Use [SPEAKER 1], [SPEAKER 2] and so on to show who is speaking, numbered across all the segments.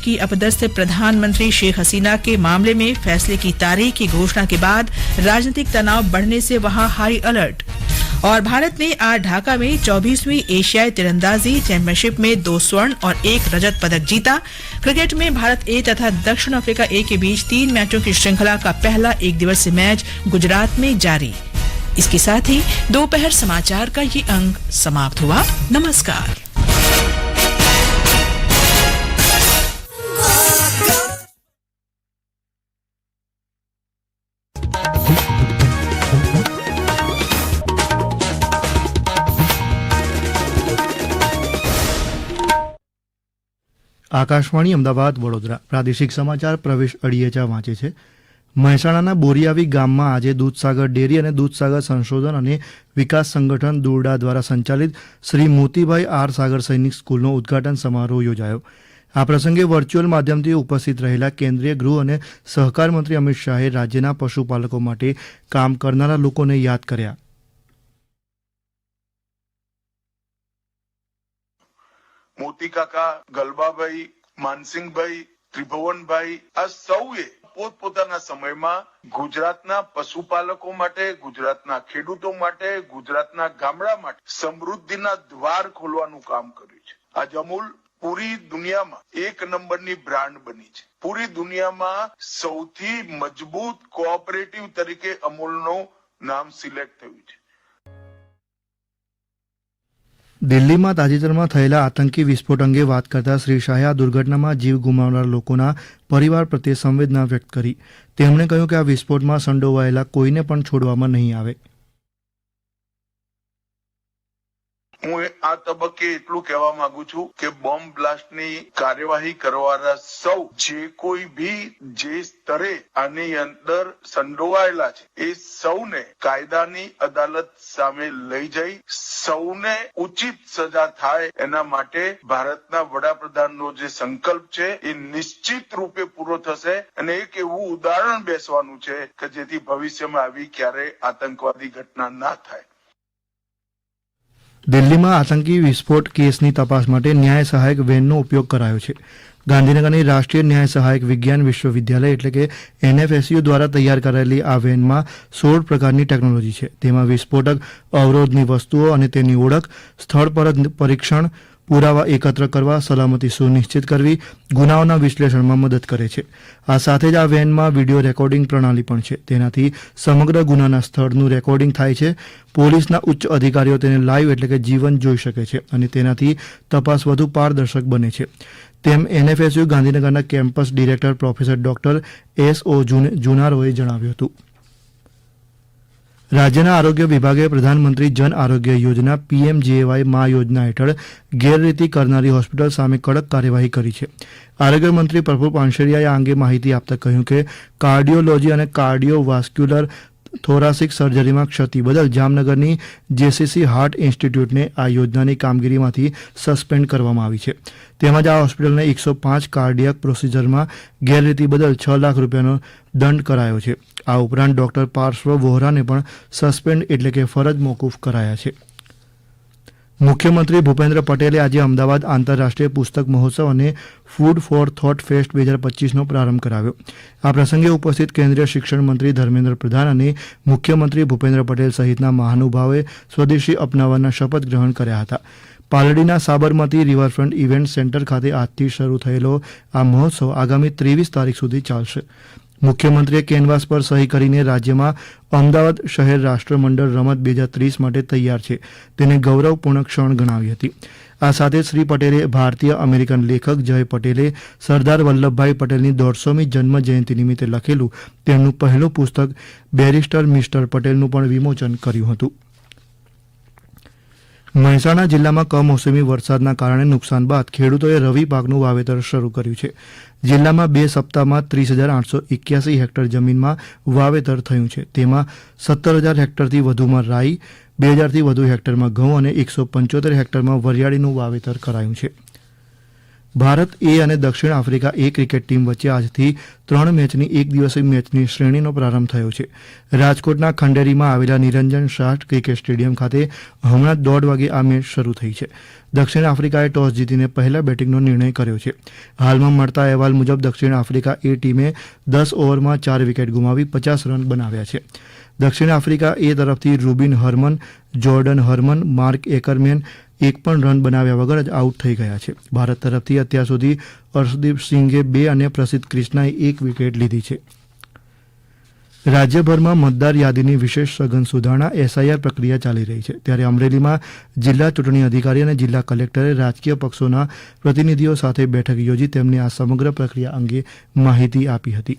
[SPEAKER 1] की अपदस्थ प्रधानमंत्री शेख हसीना के मामले में फैसले की तारीख की घोषणा के बाद राजनीतिक तनाव बढ़ने से वहाँ हाई अलर्ट। और भारत ने आज ढाका में 24वीं एशियाई तीरंदाजी चैंपियनशिप में दो स्वर्ण और एक रजत पदक जीता। क्रिकेट में भारत ए तथा दक्षिण अफ्रीका ए के बीच तीन मैचों की श्रृंखला का पहला एक दिवसीय मैच गुजरात में जारी। इसके साथ ही दोपहर समाचार का ये अंक समाप्त हुआ। नमस्कार।
[SPEAKER 2] આકાશવાણી અમદાવાદ, વડોદરા. પ્રાદેશિક સમાચાર પ્રવેશ અડિયેચા વાંચે છે. મહેસાણાના બોરિયાવી ગામમાં આજે દૂધસાગર ડેરી અને દૂધસાગર સંશોધન અને વિકાસ સંગઠન દોરડા દ્વારા સંચાલિત શ્રી મોતીભાઈ આર સાગર સૈનિક સ્કૂલનો ઉદ્ઘાટન સમારોહ યોજાયો. આ પ્રસંગે વર્ચ્યુઅલ માધ્યમથી ઉપસ્થિત રહેલા કેન્દ્રીય ગૃહ અને સહકાર મંત્રી અમિત શાહે રાજ્યના પશુપાલકો માટે કામ કરનારા લોકોને યાદ કર્યા.
[SPEAKER 3] મોતી કાકા, ગલબાભાઈ, માનસિંહભાઈ, ત્રિભુવનભાઈ, આ સૌએ પોતપોતાના સમયમાં ગુજરાતના પશુપાલકો માટે, ગુજરાતના ખેડૂતો માટે, ગુજરાતના ગામડા માટે સમૃદ્ધિના દ્વાર ખોલવાનું કામ કર્યું છે. આજ અમૂલ પૂરી દુનિયામાં એક નંબરની બ્રાન્ડ બની છે. પૂરી દુનિયામાં સૌથી મજબૂત કોઓપરેટિવ તરીકે અમૂલનું નામ સિલેક્ટ થયું છે.
[SPEAKER 2] દિલ્હીમાં તાજેતરમાં થયેલા આતંકી વિસ્ફોટ અંગે વાત કરતા શ્રી શાહે આ દુર્ઘટનામાં જીવ ગુમાવનાર લોકોના પરિવાર પ્રત્યે સંવેદના વ્યક્ત કરી. તેમણે કહ્યું કે આ વિસ્ફોટમાં સંડોવાયેલા કોઈને પણ છોડવામાં નહીં આવે.
[SPEAKER 3] હું આ તબક્કે એટલું કહેવા માંગુ છું કે બોમ્બ બ્લાસ્ટની કાર્યવાહી કરવાના સૌ જે કોઈ ભી જે સ્તરે આની અંદર સંડોવાયેલા છે, એ સૌને કાયદાની અદાલત સામે લઈ જઈ, સૌને ઉચિત સજા થાય એના માટે ભારતના વડાપ્રધાનનો જે સંકલ્પ છે એ નિશ્ચિત રૂપે પૂરો થશે. અને એક એવું ઉદાહરણ બેસવાનું છે કે જેથી ભવિષ્યમાં આવી ક્યારે આતંકવાદી ઘટના ના થાય.
[SPEAKER 2] દિલ્હીમાં આતંકી વિસ્ફોટ કેસની તપાસ માટે ન્યાય સહાયક વેનનો ઉપયોગ કરાયો છે. ગાંધીનગરની રાષ્ટ્રીય ન્યાય સહાયક વિજ્ઞાન વિશ્વવિદ્યાલય એટલે કે એનએફએસયુ દ્વારા તૈયાર કરાયેલી આ વેનમાં સોળ પ્રકારની ટેકનોલોજી છે. તેમાં વિસ્ફોટક, અવરોધની વસ્તુઓ અને તેની ઓળખ, સ્થળ પર પરીક્ષણ પુરાવા એકત્ર કરવા સલામતી સુનિશ્ચિત કરવી ગુનાઓના વિશ્લેષણમાં મદદ કરે છે. આ સાથે જ આ વેનમાં વીડિયો રેકોર્ડિંગ પ્રણાલી પણ છે. તેનાથી સમગ્ર ગુનાના સ્થળનું રેકોર્ડિંગ થાય છે. પોલીસના ઉચ્ચ અધિકારીઓ તેને લાઈવ એટલે કે જીવન જોઈ શકે છે અને તેનાથી તપાસ વધુ પારદર્શક બને છે. તેમ એનએફએસયુ ગાંધીનગરના campus director professor doctor S O જુનારોએ જણાવ્યું હતું. રાજ્યના આરોગ્ય વિભાગે પ્રધાનમંત્રી જન આરોગ્ય યોજના પીએમજેએવાય મા યોજના હેઠળ ગેરરીતિ કરનારી હોસ્પિટલ સામે કડક કાર્યવાહી કરી છે. આરોગ્ય મંત્રી પ્રભુ પાનશેરિયાએ આ અંગે માહિતી આપતા કહ્યું કે કાર્ડિયોલોજી અને કાર્ડિયો વાસ્ક્યુલર થોરાસિક સર્જરીમાં ક્ષતિ બદલ જામનગરની જેસીસી હાર્ટ ઇન્સ્ટિટ્યૂટને આ યોજનાની કામગીરીમાંથી સસ્પેન્ડ કરવામાં આવી છે. તેમજ આ હોસ્પિટલને એકસો પાંચ કાર્ડિયક પ્રોસિજરમાં ગેરરીતિ બદલ છ લાખ રૂપિયાનો દંડ કરાયો છે. આ ઉપરાંત ડોક્ટર પાર્શ્વ વોહરાને પણ સસ્પેન્ડ એટલે કે ફરજ મોકૂફ કરાયા છે. મુખ્યમંત્રી ભૂપેન્દ્ર પટેલે આજે અમદાવાદ આંતરરાષ્ટ્રીય પુસ્તક મહોત્સવ અને ફૂડ ફોર થોટ ફેસ્ટ બે હજાર પચીસનો પ્રારંભ કરાવ્યો. આ પ્રસંગે ઉપસ્થિત કેન્દ્રીય શિક્ષણ મંત્રી ધર્મેન્દ્ર પ્રધાન અને મુખ્યમંત્રી ભૂપેન્દ્ર પટેલ સહિતના મહાનુભાવોએ સ્વદેશી અપનાવવાના શપથ ગ્રહણ કર્યા હતા. પાલડીના સાબરમતી રિવરફ્રન્ટ ઇવેન્ટ સેન્ટર ખાતે આજથી શરૂ થયેલો આ મહોત્સવ આગામી ત્રેવીસ તારીખ સુધી ચાલશે. મુખ્યમંત્રીએ કેનવાસ પર સહી કરીને રાજ્યમાં અમદાવાદ શહેર રાષ્ટ્રમંડળ રમત બે હજાર ત્રીસ માટે તૈયાર છે. તેને ગૌરવપૂર્ણ ક્ષણ ગણાવી હતી. આ સાથે શ્રી પટેલે ભારતીય અમેરિકન લેખક જય પટેલે સરદાર વલ્લભભાઈ પટેલની દોઢસોમી જન્મ જયંતિ નિમિત્તે લખેલું તેમનું પહેલું પુસ્તક બેરિસ્ટર મિસ્ટર પટેલનું પણ વિમોચન કર્યું હતું. મહેસાણા જિલ્લામાં કમોસમી વરસાદના કારણે નુકસાન બાદ ખેડૂતોએ રવિ પાકનું વાવેતર શરૂ કર્યું છે. જિલ્લામાં બે સપ્તાહમાં ત્રીસ હજાર આઠસો એક્યાસી હેક્ટર જમીનમાં વાવેતર થયું છે. તેમાં સત્તર હજાર હેક્ટરથી વધુમાં રાઈ, બે હજારથી વધુ હેક્ટરમાં ઘઉં અને એકસો પંચોતેર હેક્ટરમાં વરિયાળીનું વાવેતર કરાયું છે. ભારત એ અને દક્ષિણ આફ્રિકા એ ક્રિકેટ ટીમ વચ્ચે આજથી ત્રણ મેચની એક દિવસીય મેચની શ્રેણીનો પ્રારંભ થયો છે. રાજકોટના ખંડેરીમાં આવેલા નિરંજન શાહ ક્રિકેટ સ્ટેડિયમ ખાતે હમણાં દોઢ વાગે આ મેચ શરૂ થઈ છે. દક્ષિણ આફ્રિકાએ ટોસ જીતીને પહેલા બેટિંગનો નિર્ણય કર્યો છે. હાલમાં મળતા અહેવાલ મુજબ દક્ષિણ આફ્રિકા એ ટીમે દસ ઓવરમાં ચાર વિકેટ ગુમાવી પચાસ રન બનાવ્યા છે. દક્ષિણ આફ્રિકા એ તરફથી Rubin Hermann, Jordan Hermann, Marques Ackerman એક પણ રન બનાવ્યા વગર જ આઉટ થઈ ગયા છે. ભારત તરફથી અત્યાર સુધી અર્શદીપ સિંઘે બે અને પ્રસિદ્ધ ક્રિષ્નાએ એક વિકેટ લીધી છે. રાજ્યભરમાં મતદાર યાદીની વિશેષ સઘન સુધારણા એસઆઈઆર પ્રક્રિયા ચાલી રહી છે. ત્યારે અમરેલીમાં જિલ્લા ચૂંટણી અધિકારી અને જિલ્લા કલેક્ટરે રાજકીય પક્ષોના પ્રતિનિધિઓ સાથે બેઠક યોજી તેમને આ સમગ્ર પ્રક્રિયા અંગે માહિતી આપી હતી.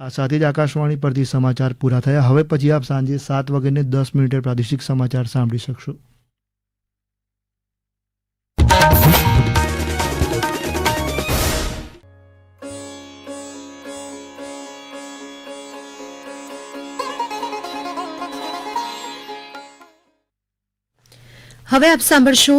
[SPEAKER 2] આ સાથે જ આકાશવાણી પરથી સમાચાર પૂરા થયા. હવે પછી આપ સાંજે સાત વાગ્યાને દસ મિનિટે પ્રાદેશિક સમાચાર સાંભળી શકશો.
[SPEAKER 4] હવે આપ સાંભળશો